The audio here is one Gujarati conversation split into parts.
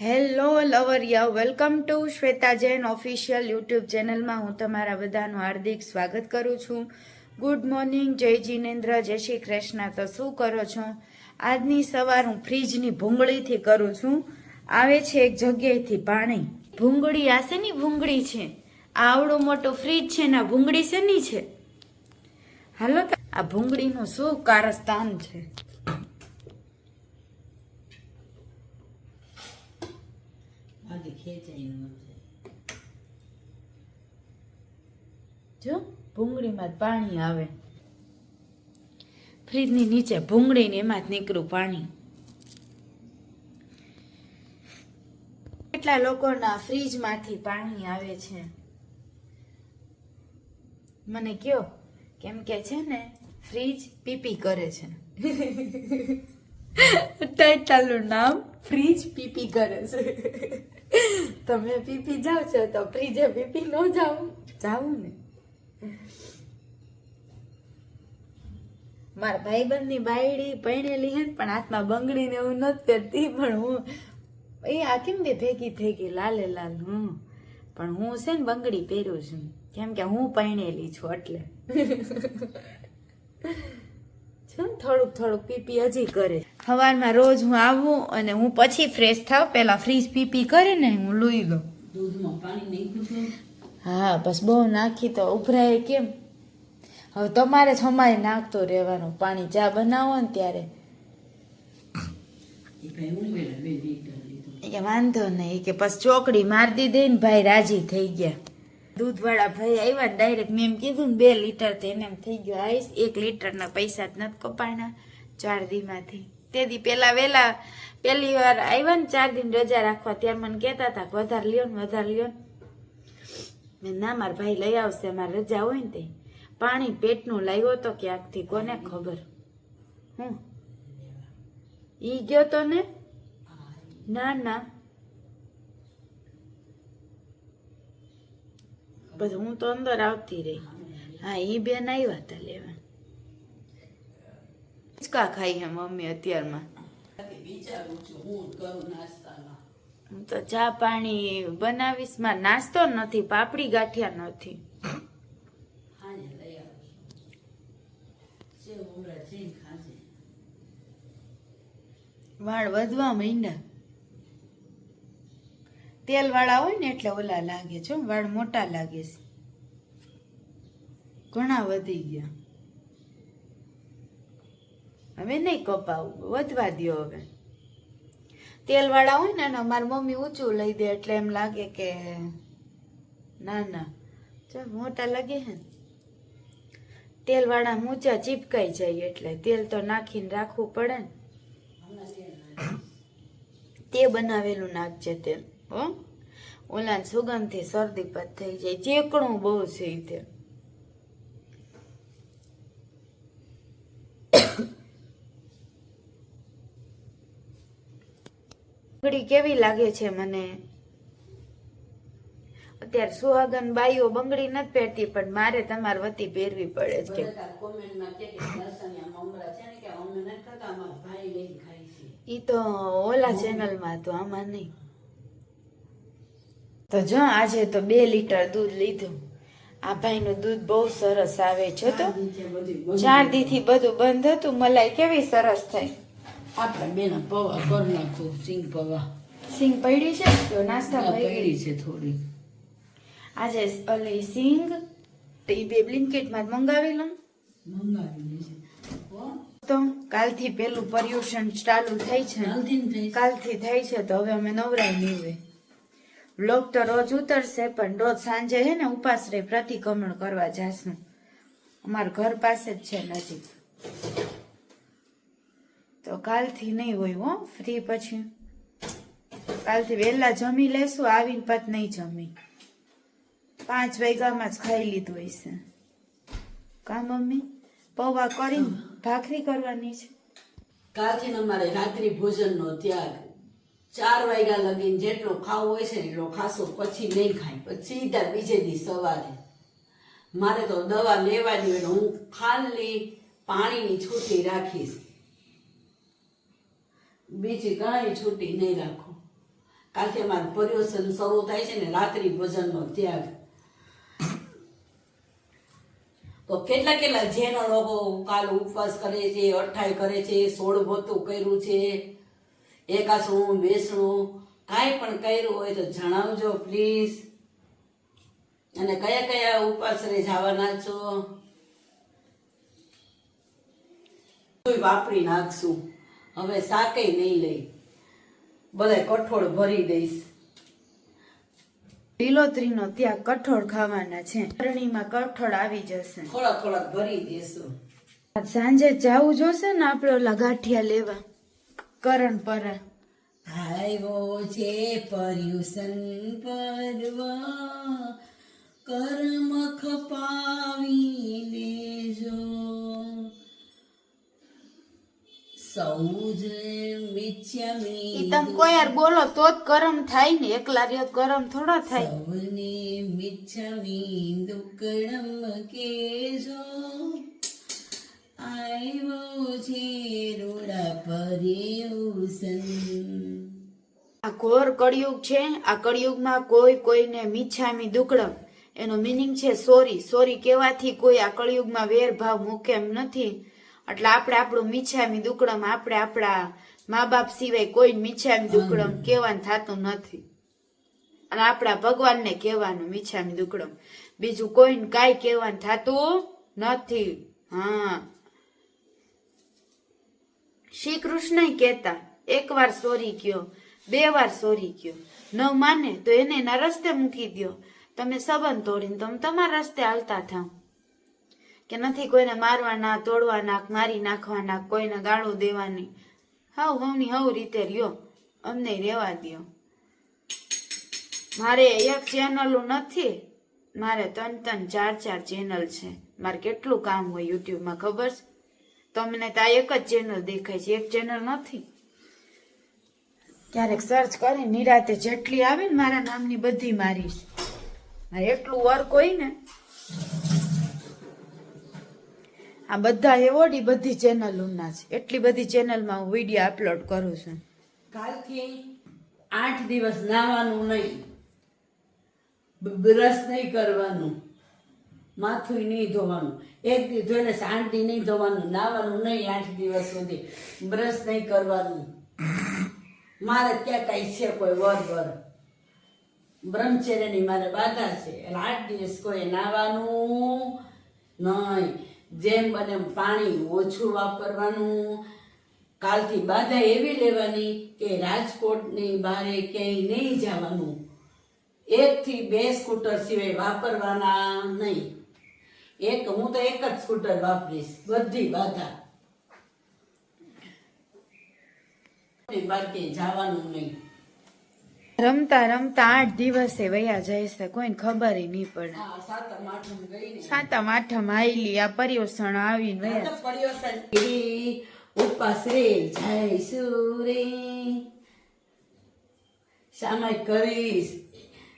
Hello લવરિયા, welcome to Shweta Jain official YouTube ચેનલમાં હું તમારા બધાનું હાર્દિક સ્વાગત કરું છું. ગુડ મોર્નિંગ, જય જીનેન્દ્ર, જય શ્રી કૃષ્ણ. તો શું કરો છો? આજની સવાર હું ફ્રીજની ભૂંગળીથી કરું છું. આવે છે એક જગ્યાએથી પાણી. ભૂંગળી આ શેની ભૂંગળી છે? આ આવડું મોટું ફ્રીજ છે ને આ ભૂંગળી શેની છે? હાલો આ ભૂંગળીનું શું કારસ્તાન છે? ખેંચાઈ જો, ભૂંગળીમાં પાણી આવે. ફ્રીજની નીચે ભૂંગળી ને એમાં જ નીકળ્યું પાણી. કેટલા લોકોના ફ્રીજમાંથી પાણી આવે છે? મને કયો, કેમ કે છે ને, ફ્રીજ પીપી કરે છે. ટાઇટલનું નામ ફ્રીજ પીપી કરે છે. તમે પીપી જાવ છો તો ફ્રીજે પીપી ન જાવ. જાઉં ને મારા ભાઈબંધની બાયડી પરણેલી હે ને પણ હાથમાં બંગડીને એવું નથી પહેરતી પણ હું એ આ કેમ બે ભેગી થઈ ગઈ લાલે લાલ હું. પણ હું છે ને બંગડી પહેરું છું. કેમ કે હું પરણેલી છું એટલે. છે ને થોડુંક થોડુંક પીપી હજી કરે. સવારમાં રોજ હું આવું અને હું પછી ફ્રેશ થાવ પેલા ફ્રીજ પીપી પી કરીને હું લઈ લઉં દૂધમાં પાણી હા બસ બહુ નાખી તો ઉભરાય કેમ? હવે તમારે અમારે નાખતો રહેવાનું. પાણી ચા બનાવો ને ત્યારે. કે વાંધો નહીં કે પછી ચોકડી મારી દીધી ને ભાઈ રાજી થઈ ગયા. દૂધવાળા ભાઈ આવ્યા ડાયરેક્ટ મેં એમ કીધું ને બે લીટર તો એને એમ થઈ ગયો આવીશ એક લીટરના પૈસા જ નથી કપાણા ચાર દીમાંથી. તે દી પેલા વેલા પહેલી વાર આવ્યા ને ચાર દિન રજા રાખવા ત્યારે મને કહેતા હતા કે વધારે લ્યો ને, વધારે લ્યો ને. ના, મારા ભાઈ લઈ આવશે, મારે રજા હોય ને તે. પાણી પેટનું લાવ્યો તો ક્યાંકથી, કોને ખબર? હું? ઈ ગયો તો ને? ના ના. પછી હું તો અંદર આવતી રહી. હા, ઈ બેન આવ્યા હતા લેવા. હિંચકા ખાઈ હે મમ્મી અત્યારમાં હું તો ચા પાણી બનાવીશ. માં નાસ્તો નથી, પાપડી ગાંઠિયા નથી. વાળ વધવા માંડ્યા. તેલ વાળા હોય ને એટલે ઓલા લાગે છે વાળ મોટા લાગે છે. ઘણા વધી ગયા. હવે નહીં કપાવું. વધવા દ્યો હવે. તેલવાળા હોય ને, અને મારી મમ્મી ઊંચું લઈ દે એટલે એમ લાગે કે ના ના. ચાલ મોટા લાગે હે ને. તેલવાળા ઊંચા ચીપકાઈ જાય એટલે તેલ તો નાખીને રાખવું પડે ને. તે બનાવેલું નાખજે તેલ, હો. ઓલા સુગંધથી શરદી પદ થઈ જાય. ચેકણું બહુ છે તેલ. બંગડી કેવી લાગે છે મને? અત્યારે સુહાગન બાઈઓ બંગડી નથી પહેરતી પણ મારે તમારે વતી પહેરવી પડે છે. ને ભાઈ ઈ તો ઓલા ચેનલમાં તો આમાં નહીં. તો જો આજે તો બે લીટર દૂધ લીધું. આ ભાઈનું દૂધ બહુ સરસ આવે છે તો. ચાર દીથી બધું બંધ હતું. મલાઈ કેવી સરસ થઈ? આપણે બેના પવા કરી નાખો સિંગ પવા. સિંગ પડી છે? તો નાસ્તા પડી. છે થોડી. આજે ઓલી સિંગ તો એ બે બ્લિન્કેટમાં જ મંગાવી લઉં. મંગાવી તો કાલથી પેલું પર્યુષણ ચાલુ થઈ છે. કાલથી થઈ છે. તો હવે અમે નવરાય હોય બ્લોગ તો રોજ ઉતરશે પણ રોજ સાંજે હે ને ઉપાસ રે પ્રતિક્રમણ કરવા જાશું. અમારા ઘર પાસે જ છે નજીક. તો કાલથી નહીં હોય હો, ફ્રી પછી. કાલથી વહેલા જમી લેશું, આવીને પત નહીં જમી. પાંચ વાગ્યામાં જ ખાઈ લીધું છે કા મમ્મી? પૌવા કરીને ભાખરી કરવાની છે? કાલથી અમારે રાત્રિ ભોજનનો ત્યાગ. ચાર વાગ્યા લગીને જેટલો ખાવો હોય છે એટલો ખાશો, પછી નહીં ખાય. પછી સીધા બીજે દી સવારે. મારે તો દવા લેવાની હોય હું ખાલી પાણીની છૂટી રાખીશ. બીજી કાંઈ છૂટી નહીં રાખો. કાલથી અમારું પર્યુષણ શરૂ થાય છે ને રાત્રિ ભોજનનો ત્યાગ. તો કેટલા કેટલા જેનો લોકો કાલ ઉપવાસ કરે છે, અઠાઈ કરે છે, સોળ ભોતું કર્યું છે, એકાસણું બેસણું કાંઈ પણ કર્યું હોય તો જણાવજો, પ્લીઝ. અને કયા કયા ઉપાસરે જવાના છો? વાપરી નાખશું. હવે શાકે નહીં લઈ. બધા કઠોળ ભરી દઈશ. લીલોતરીનો ત્યાં કઠોળ ખાવાના છે. અરણીમાં કઠોળ આવી જશે. થોડા થોડા ભરી દેશું સાંજે જાવું જોશે ને આપણે ઓલા ગાંઠિયા લેવા. કરણ પર. આવ્યો છે પર્યુષણ પર્વ. કર્મ ખપાવી લેજો તમે કોઈ યાર બોલો તો જ કરમ થાય ને એકલા રહ્યો ગરમ થોડો થાય. સૌને મિચ્છામી દુકડમ કેજો. આવ્યો છે રૂડા પર્યુષણ આ ઘોર કળિયુગ છે આ કળિયુગમાં કોઈ કોઈને મીછામી દુકડમ. એનો મિનિંગ છે સોરી. સોરી કહેવાથી કોઈ આ કળિયુગમાં વેરભાવ મૂકે એમ નથી. એટલે આપણે આપણું મીછામી દુકડમ આપણે આપણા મા બાપ સિવાય કોઈ મીછામી દુકડમ કહેવાનું થતું નથી. અને આપણા ભગવાનને કહેવાનું મીછામી દુકડમ. બીજું કોઈને કાંઈ કહેવાનું થતું નથી. હા. શ્રી કૃષ્ણ કહેતા એક વાર સોરી કયો બે વાર સોરી કયો. ન માને તો એને એના રસ્તે મૂકી દ્યો. તમે સંબંધ તોડીને તમે તમારા રસ્તે હાલતા થાવ. કે નથી કોઈને મારવાના, તોડવાના, મારી નાખવાના, કોઈને ગાળું દેવાની. હવ હવની હવ રીતે રહ્યો અમને રહેવા દ્યો. મારે એક ચેનલો નથી, મારે ત્રણ ત્રણ ચાર ચાર ચેનલ છે. મારે કેટલું કામ હોય યુટ્યુબમાં, ખબર છે? તમને તો આ એક જ ચેનલ દેખાય છે, એક ચેનલ નથી. ક્યારેક સર્ચ કરી નિરાતે જેટલી આવે ને મારા નામની બધી મારી મારે એટલું વર્ક હોય ને આ બધા એવોર્ડ ઈ બધી ચેનલોના છે. એટલી બધી ચેનલમાં હું વીડિયો અપલોડ કરું છું. કાલથી આઠ દિવસ નાવાનું નહીં. બ્રશ નહીં કરવાનું. માથું નહીં ધોવાનું. એક દી ધોઈને શાંતિ નહીં ધોવાનું. નાવાનું નહીં આઠ દિવસ સુધી. બ્રશ નહીં કરવાનું. મારે ક્યાં કાંઈ છે કોઈ વર વર? બ્રહ્મચર્યની મારે બાધા છે. એટલે આઠ દિવસ કોઈ નાવાનું નહીં. જેમ બને પાણી ઓછું વાપરવાનું. કાલથી બાધા એવી લેવાની કે રાજકોટની બારે ક્યાંય નહીં જવાનું. એકથી બે સ્કૂટર સિવાય વાપરવાના નહીં. એક, હું તો એક જ સ્કૂટર વાપરીશ. બધી બાધા. બાર ક્યાંય જવાનું નહીં. રમતા રમતા આઠ દિવસે વયા જાય છે કોઈને ખબર નહીં પડે. સાતમ આઠમ આઈલી આ પર્યોષણ આવીને વયા સંગીરી રે જય સુરે સામાય કરીશ.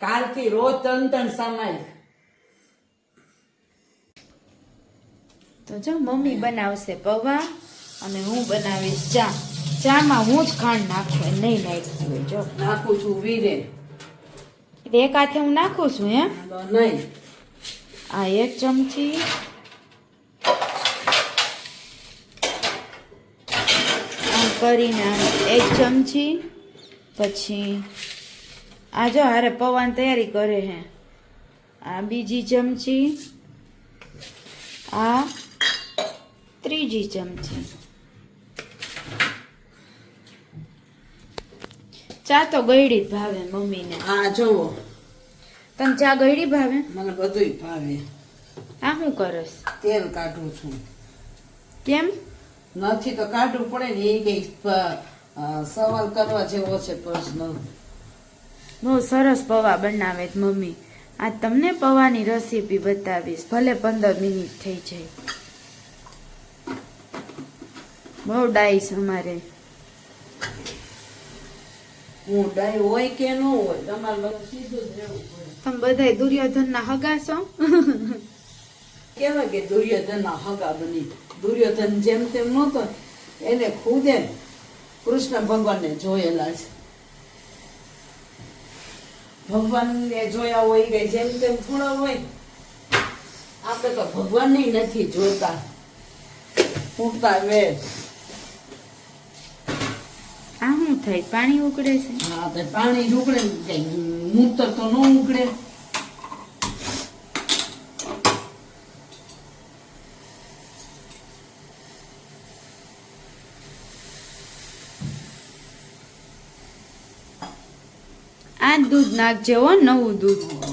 કાલથી રોજ ત્રણ ત્રણ સામાય તો જો મમ્મી બનાવશે પૌવા અને હું બનાવીશ ચા. ચામાં હું જ ખાંડ નાખું એ નહીં નાખી હોય જો. નાખું છું વીરે એટલે એક હાથે હું નાખું છું હે? તો નહીં. આ એક ચમચી. આમ કરીને આમ એક ચમચી. પછી આ જો હારે પૌવાની તૈયારી કરે હે. આ બીજી ચમચી. આ ત્રીજી ચમચી. ચા તો જ ભાવે મમ્મીને. આ જોવો. તને ચા ગળી ભાવે? મને બધુંય ભાવે. આ શું કરસ? તેલ કાઢું છું. કેમ? નથી તો કાઢવું પડે ને એ કઈ સવાલ કરવા જેવો છે પ્રશ્ન. બહુ સરસ પૌવા બનાવે છે મમ્મી. આ તમને પૌવાની રેસીપી બતાવીશ. ભલે પંદર મિનિટ થઈ જાય. બહુ ડાઈસ અમારે. હું હોય કે ન હોય તમારે સીધું જ રહેવું પડે. તમે બધા દુર્યોધનના હગા છો? કેવાય કે દુર્યોધનના હગા બની. દુર્યોધન જેમ તેમ નહોતો એને ખુદે કૃષ્ણ ભગવાનને જોયેલા છે. ભગવાનને જોયા હોય કે જેમ તેમ થોડા હોય આપણે તો ભગવાનને નથી જોતા. પૂરતા વેર આ શું થાય પાણી ઉકળે છે. હા તો પાણી ઉકળે મૂતર તો ન ઉકળે. આ દૂધ નાખજે હો નવું દૂધ.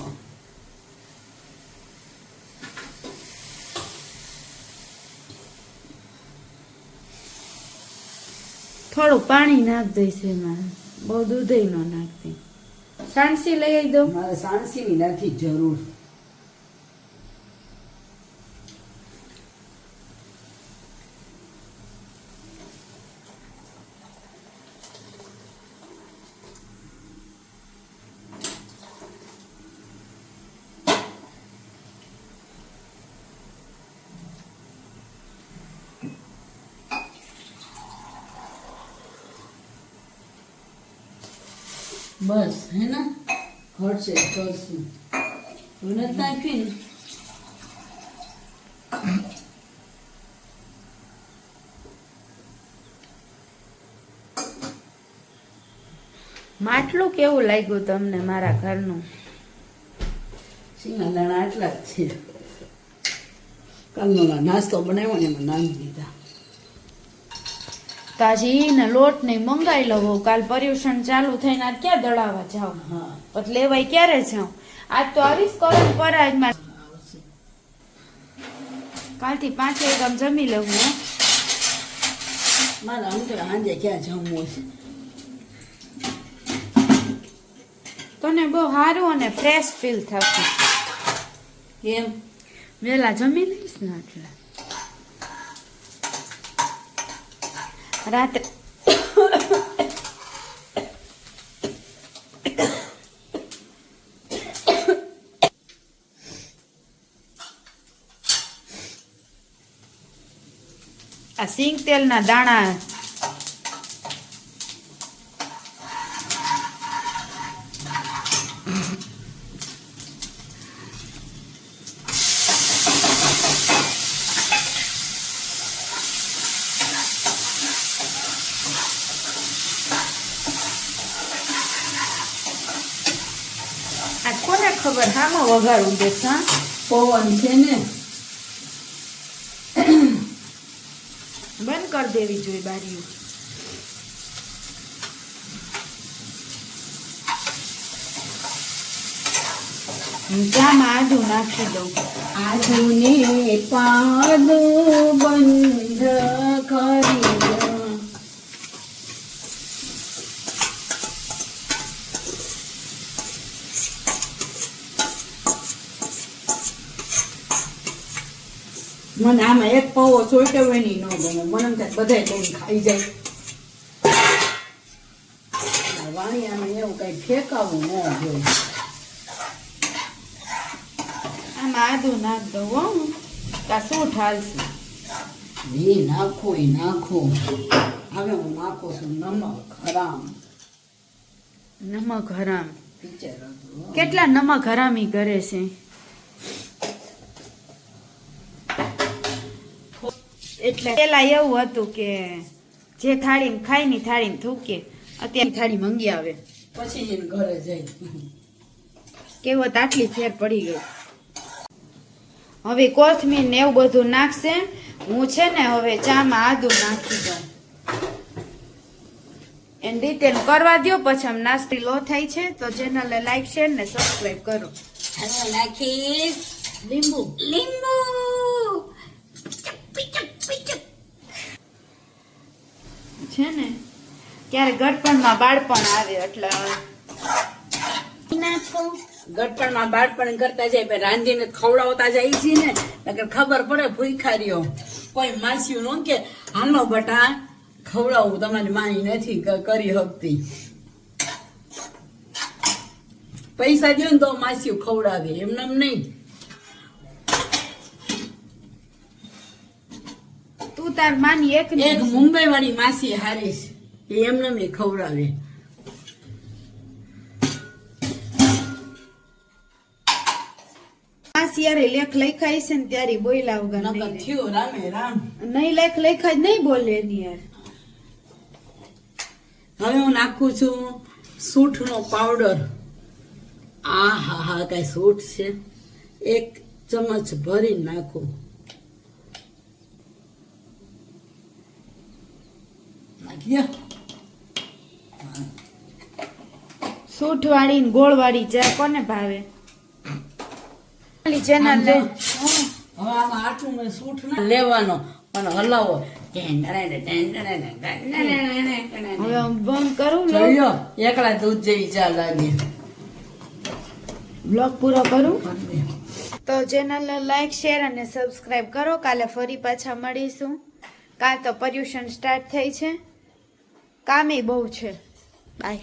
થોડું પાણી નાખ દઈશ એમાં. બહુ દૂધ ન નાખતી. સાણસી લઈ આવી દઉં. મારે સાણસીની નથી જરૂર. બસ હે ને? હટશે કરશું તું નથી નાખી ને. માટલું કેવું લાગ્યું તમને મારા ઘરનું? સિંગા આટલા જ છે. કાલનો નાસ્તો બનાવ્યો ને એમાં નામ દીધા. તાજી ને લોટ ને મંગાઈ લવો કાલ પર્યુષણ ચાલુ થઈને આજ ક્યાં દળાવા જાવ હા. પછી લેવાય ક્યારે જાઉં? આજ તો આવીશ કરો પર આજમાં આવશે કાલથી પાંચ વાગ્યા જમી લઉં હો. મારા હું તો સાંજે ક્યાં જમવું છે? તને બહુ સારું અને ફ્રેશ ફીલ થશે એમ? વેલા જમી લઈશ ને એટલે રાત્રે આ સિંગ તેલના દાણા આ કોને દેશ હા પવન છે ને બંધ કરી દેવી જોઈએ બારીઓ. આદું નાખી દઉં. આજુને પાદુ બંધ કરી દો. મને આમાં એક પૌવો ચોઈટો હોય નહીં ન ગમે. મને એમ થાય બધા લઈને ખાઈ જાય. વાણી વાણિયામાં એવું કઈ ફેંકાવું ન જોઈએ આમાં આદું નાખ દઉં હું. કા શું ઠાલશે એ નાખો એ નાખો. હવે હું નાખું છું નમક હરામ. નમક હરામ. કેટલા નમક હરામી કરે છે? એટલે પેલા એવું હતું કે જે થાળી ખાયની થાળી થૂકે. અત્યારે થાળી મંગી આવે. પછી જઈને ઘરે જાય. કેવો આટલી ફેર પડી ગઈ. હવે કોથમીર ને એવું બધું નાખશે. હું છે ને હવે ચામાં આદુ નાખી દઉં. એની રીતે કરવા દો પછી આમ નાસ્તી લો થાય છે તો ચેનલને લાઈક શેર ને સબસ્ક્રાઈબ કરો. નાખી નાખીશ. લીંબુ. લીંબુ. છે ને ક્યારે ગડપણમાં બાળપણ આવે એટલે નાખો ગટપણમાં બાળપણ કરતા જાય રાંધીને ખવડાવતા જાય છે ને એટલે ખબર પડે ભૂખારીઓ. કોઈ માસીઓ નો કે હાલો બટા ખવડાવું તમારી માની નથી કરી શકતી પૈસા દો ને તો માસીઓ ખવડાવે એમને એમ નહીં. તાર માની એક એક મુંબઈ વાળી માસી હારીશ. એ એમને મેં ખવડાવે. આ લેખ લખાય છે ને ત્યારે બોયલા વગર નહીં લે. થયો રામે રામ. નહીં લેખ લખાય નહીં બોલે એની યાર હવે હું નાખું છું સૂંઠનો પાવડર. આ હા હા કઈ સૂંઠ છે. એક ચમચ ભરી નાખું. નાખી દો. સૂઠ વાળી ને ગોળ વાળી ચા કોને ભાવે? ચેનલ આમ હવે આમાં આટલું મેં સૂંઠ ના લેવાનો. અને હલાવો. હવે બંધ કરું જોયો એકલા દૂધ જેવી ચા લાગે. બ્લોગ પૂરો કરું? તો ચેનલને લાઈક શેર અને સબસ્ક્રાઇબ કરો. કાલે ફરી પાછા મળીશું. કાલ તો પર્યુષણ સ્ટાર્ટ થઈ છે. કામે બહુ છે. બાય